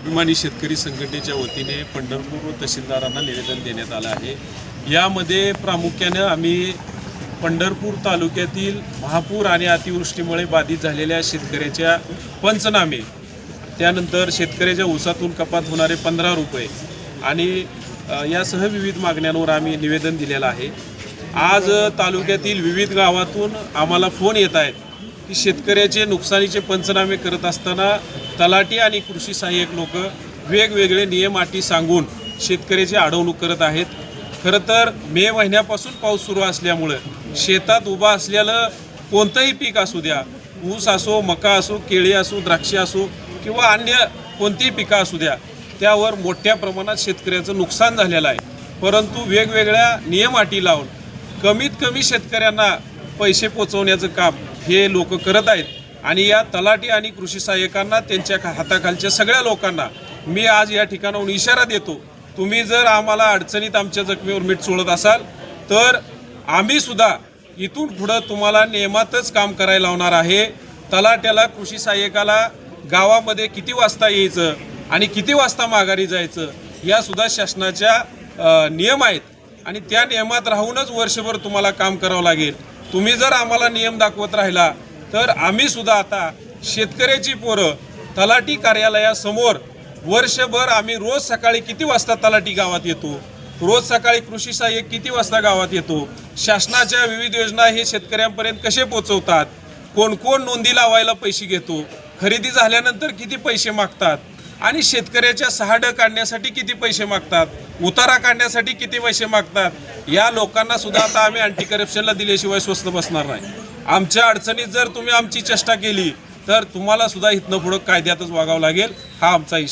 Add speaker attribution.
Speaker 1: अभिमानी शेतकरी संघटनेच्या वतीने पंढरपूर तहसीलदारांना निवेदन देण्यात आलं आहे. यामध्ये प्रामुख्यानं आम्ही पंढरपूर तालुक्यातील महापूर आणि अतिवृष्टीमुळे बाधित झालेल्या शेतकऱ्याच्या पंचनामे त्यानंतर शेतकऱ्याच्या ऊसातून कपात होणारे पंधरा रुपये आणि यासह विविध मागण्यांवर आम्ही निवेदन दिलेलं आहे. आज तालुक्यातील विविध गावातून आम्हाला फोन येत आहेत. की शेतकऱ्याचे नुकसानीचे पंचनामे करत असताना तलाठी आणि कृषी सहाय्यक लोक वेगवेगळे नियम अटी सांगून शेतकऱ्याची अडवणूक करत आहेत. खरं तर मे महिन्यापासून पाऊस सुरू असल्यामुळं शेतात उभा असलेलं कोणतंही पीक असू द्या ऊस असो मका असो केळी असो द्राक्षे असो किंवा अन्य कोणतीही पिकं असू द्या त्यावर मोठ्या प्रमाणात शेतकऱ्याचं नुकसान झालेलं आहे. परंतु वेगवेगळ्या नियम अटी लावून कमीत कमी शेतकऱ्यांना पैसे पोचवण्याचं काम हे लोक करत आहेत. आणि या तलाठी आणि कृषी सहाय्यकांना त्यांच्या हाताखालच्या सगळ्या लोकांना मी आज या ठिकाणाहून इशारा देतो. तुम्ही जर आम्हाला अडचणीत आमच्या जखमीवर मीठ सोडत असाल तर आम्ही सुद्धा इथून पुढं तुम्हाला नियमातच काम करायला लावणार आहे. तलाट्याला कृषी सहाय्यकाला गावामध्ये किती वाजता यायचं आणि किती वाजता माघारी जायचं या सुद्धा शासनाच्या नियम आहेत. आणि त्या नियमात राहूनच वर्षभर तुम्हाला काम करावं लागेल. तुम्ही जर आम्हाला नियम दाखवत राहिला तर आम्ही सुद्धा आता शेतकऱ्याची पोरं तलाठी कार्यालयासमोर वर्षभर आम्ही रोज सकाळी किती वाजता तलाठी गावात येतो? रोज सकाळी कृषी सहाय्यक किती वाजता गावात येतो? शासनाच्या विविध योजना हे शेतकऱ्यांपर्यंत कसे पोचवतात? कोण कोण नोंदी लावायला पैसे घेतो? खरेदी झाल्यानंतर किती पैसे मागतात? आणि शेतकऱ्याच्या सहाड काढण्यासाठी किती पैसे मागतात? उतारा काढण्यासाठी किती पैसे मागतात? या लोकांना सुद्धा आता आम्ही अँटी करप्शनला दिल्याशिवाय स्वस्त बसणार नाही. आमच्या अडचणीत जर तुम्ही आमची चेष्टा केली तर तुम्हाला सुद्धा इथनं पुढं कायद्यातच वागावं लागेल. हा आमचा इशारा.